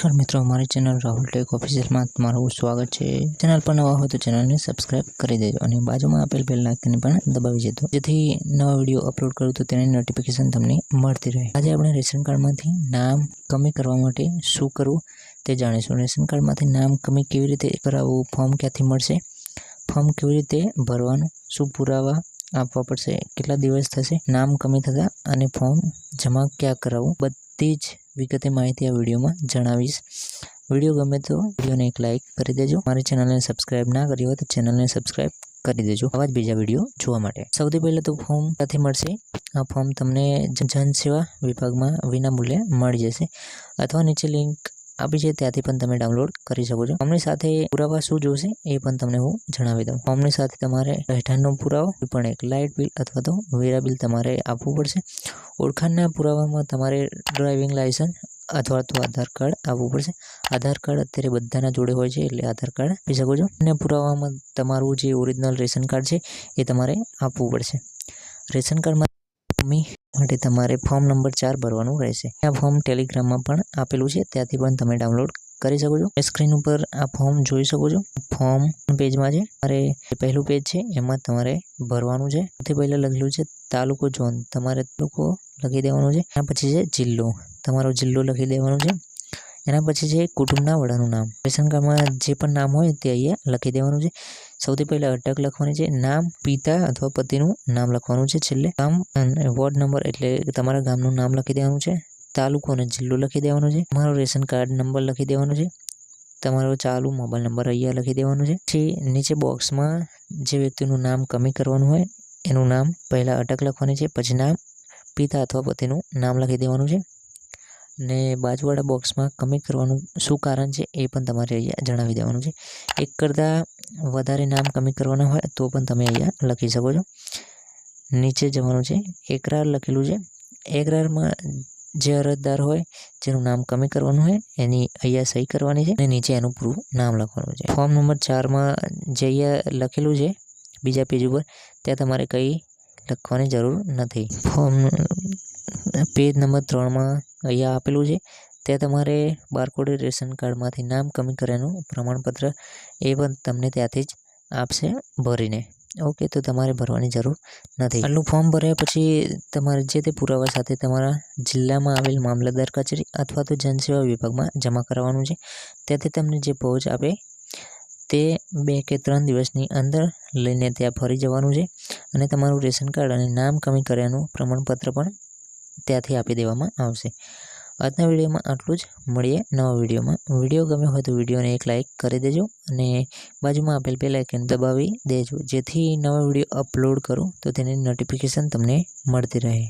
નમસ્કાર મિત્રો, અમારી ચેનલ રાહુલ ટેક ઓફિશિયલમાં તમારું સ્વાગત છે. ચેનલ પર નવા હોય તો ચેનલને સબસ્ક્રાઇબ કરી દેજો અને બાજુમાં આપેલ બેલ આઇકનને પણ દબાવી દેજો. જેથી નવા વીડિયો અપલોડ કરું તો તેની નોટિફિકેશન તમને મળતી રહે. આજે આપણે રેશન કાર્ડમાંથી નામ કમી કરવા માટે શું કરવું તે જાણીશું. રેશન કાર્ડમાંથી નામ કમી કેવી રીતે કરાવવું ફોર્મ ક્યાંથી મળશે ફોર્મ કેવી રીતે ભરવાનું, શું પુરાવા આપવા પડશે, કેટલા દિવસ થશે, નામ કમી થતાં અને ફોર્મ જમા ક્યાં કરાવવું, બધી જ વિગતે માહિતી આ વિડીયોમાં જણાવીશ. વીડિયો ગમે તો વિડીયોને એક લાઇક કરી દેજો. મારી ચેનલને સબસ્ક્રાઇબ ના કરી હોય તો ચેનલને સબસ્ક્રાઇબ કરી દેજો. આવા જ બીજા વીડિયો જોવા માટે. સૌથી પહેલાં તો ફોર્મ ક્યાંથી મળશે? આ ફોર્મ તમને જન સેવા વિભાગમાં વિના મૂલ્યે મળી જશે. અથવા નીચે લિંક આપી છે, ત્યાંથી પણ તમે ડાઉનલોડ કરી શકો છો. ફોર્મની સાથે પુરાવા શું જોશે એ પણ તમને હું જણાવી દઉં. ફોર્મની સાથે તમારે રહેઠાણનો પુરાવો પણ એક લાઇટ બિલ અથવા તો વેરા બિલ તમારે આપવું પડશે. ઓળખાણના પુરાવામાં તમારે ડ્રાઇવિંગ લાઇસન્સ અથવા તો આધાર કાર્ડ આપવું પડશે. આધાર કાર્ડ અત્યારે બધાના જોડે હોય છે, એટલે આધાર કાર્ડ આપી શકો છો. અને પુરાવામાં તમારું જે ઓરિજિનલ રેશન કાર્ડ છે, એ તમારે આપવું પડશે. રેશન કાર્ડમાં મમ્મી માટે તમારે ફોર્મ નંબર ચાર ભરવાનું રહેશે. આ ફોર્મ ટેલિગ્રામમાં પણ આપેલું છે. ત્યાંથી પણ તમે ડાઉનલોડ કરી શકો છો. સ્ક્રીન ઉપર આ ફોર્મ જોઈ શકો છો. ફોર્મ પેજમાં છે. તમારે પહેલું પેજ છે, એમાં તમારે ભરવાનું છે. સૌથી પહેલાં લખેલું છે, તાલુકો ઝોન. તમારે તાલુકો લખી દેવાનું છે. એના પછી છે, જિલ્લો. તમારો જિલ્લો લખી દેવાનો છે. એના પછી છે, કુટુંબના વડાનું નામ. રેશન કાર્ડમાં જે પણ નામ હોય તે અહીંયા લખી દેવાનું છે. સૌથી પહેલાં અટક લખવાની છે નામ, પિતા અથવા પતિનું નામ લખવાનું છે છેલ્લે. ગામ અને વોર્ડ નંબર એટલે તમારા ગામનું નામ લખી દેવાનું છે. તાલુકો અને જિલ્લો લખી દેવાનો છે. તમારો રેશન કાર્ડ નંબર લખી દેવાનો છે. તમારો ચાલુ મોબાઈલ નંબર અહીંયા લખી દેવાનો છે. પછી નીચે બોક્સમાં જે વ્યક્તિનું નામ કમી કરવાનું હોય એનું નામ પહેલાં અટક લખવાની છે. પછી નામ, પિતા અથવા પતિનું નામ લખી દેવાનું છે. ને બાજુવાળા બોક્સમાં કમી કરવાનું શું કારણ છે એ પણ તમારે અહીંયા જણાવી દેવાનું છે. એક કરતાં વધારે નામ કમી કરવાના હોય તો પણ તમે અહીંયા લખી શકો છો. નીચે જવાનું છે. એકરાર લખેલું છે. એકરારમાં જે અરજદાર હોય જેનું નામ કમી કરવાનું હોય એની અહીંયા સહી કરવાની છે અને નીચે એનું પૂરું નામ લખવાનું છે. ફોર્મ નંબર ચારમાં જે અહીંયા લખેલું છે બીજા પેજ ઉપર, ત્યાં તમારે કંઈ લખવાની જરૂર નથી. ફોર્મ પેજ નંબર ત્રણમાં અહીંયા આપેલું છે. ત્યાં તમારે બારકોડ રેશન કાર્ડમાંથી નામ કમી કર્યાનું પ્રમાણપત્ર એ પણ તમને ત્યાંથી જ આપશે ભરીને. ઓકે તો તમારે ભરવાની જરૂર નથી. આટલું ફોર્મ ભર્યા પછી તમારે જે તે પુરાવા સાથે તમારા જિલ્લામાં આવેલ મામલતદાર કચેરી અથવા તો જનસેવા વિભાગમાં જમા કરાવવાનું છે. ત્યાંથી તમને જે પહોંચ આપે તે બે કે ત્રણ દિવસની અંદર લઈને ત્યાં ફરી જવાનું છે અને તમારું રેશન કાર્ડ અને નામ કમી કર્યાનું પ્રમાણપત્ર પણ ત્યાંથી આપી દેવામાં આવશે. આજના વિડીયોમાં આટલું જ. મળીએ નવા વિડીયોમાં. વીડિયો ગમ્યો હોય તો વિડીયોને એક લાઇક કરી દેજો અને બાજુમાં આપેલ બે લાઇકન દબાવી દેજો. જેથી નવા વીડિયો અપલોડ કરું તો તેની નોટિફિકેશન તમને મળતી રહે.